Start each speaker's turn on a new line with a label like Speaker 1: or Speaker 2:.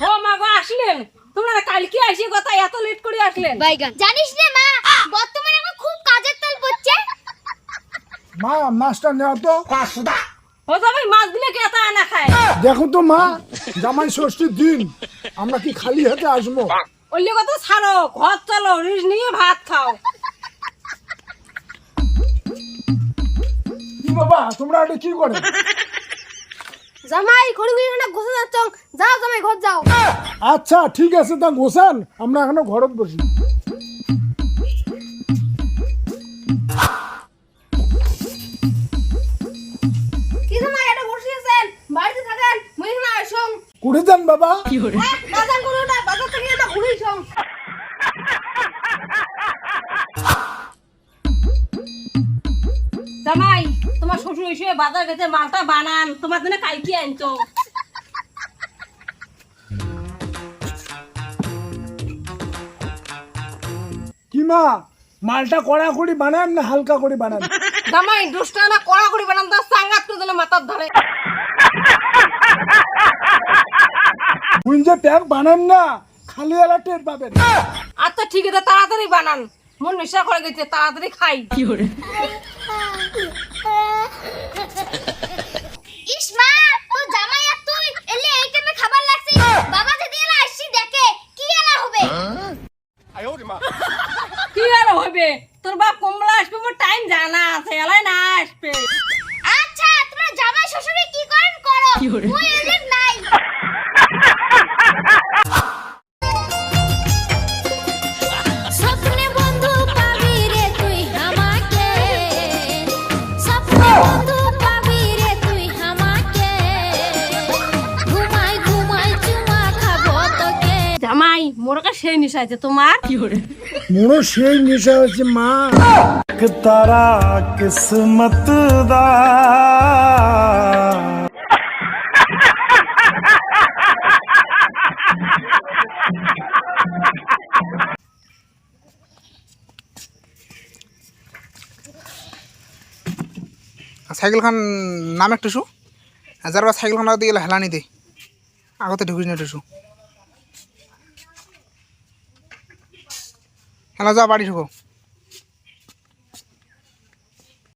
Speaker 1: ও এত লেট করে
Speaker 2: খুব
Speaker 1: মাছ দিলে
Speaker 3: দেখো তো মা জামাই ষষ্ঠীর দিন আমরা কি খালি হাতে আসব?
Speaker 1: ওলি কথা ছাড়ো ঘর চলো রিস নিয়ে ভাত খাও।
Speaker 3: বাবা তোমরা কি করে?
Speaker 2: জামাই খড়িগুলি না গোসা যাচ্ছ। যাও জামাই ঘর যাও।
Speaker 3: আচ্ছা ঠিক আছে তা গোসান আমরা এখনও ঘরত বসি।
Speaker 2: কি জামাই এটা বসিয়েছেন? বাড়িতে থাকেন? মুই না আসুন।
Speaker 3: কুড়ে দেন বাবা।
Speaker 2: কি করে না
Speaker 1: জামাই তোমার শ্বশুর এসে বাজার গেছে মালটা বানান তোমার জন্য কালকে আনছো।
Speaker 3: কি মা মালটা কড়া করে বানান না হালকা করে বানান?
Speaker 1: জামাই দুষ্টা না কড়া করে বানান তো সাঙ্গাত করে দিলে মাথার ধরে।
Speaker 3: যে প্যাক বানান না খালি এলা টের পাবেন।
Speaker 1: আচ্ছা ঠিক আছে তাড়াতাড়ি বানান। মন নেশা করে গেছে তাড়াতাড়ি খাই।
Speaker 2: ইস মা তো জামাই আর তুই এলে এই টাইমে খাবার লাগছে বাবা যদি এলা আসছি দেখে কি এলা হবে
Speaker 1: কি আর হবে? তোর বাপ কমলা আসবে মোর টাইম জানা আছে এলাই না আসবে।
Speaker 2: আচ্ছা তোমরা জামাই শ্বশুরে কি করেন করো?
Speaker 1: মোরকে সেই নেশা আছে তোমার?
Speaker 3: মোরও সেই নেশা আছে মা।
Speaker 4: তারা কিসমত দা।
Speaker 5: সাইকেল খান নাম একটু শু। যার সাইকেল খান দিয়ে হেলানি দে। আগতে ঢুকিস না টুসু হেলা যা বাড়ি থব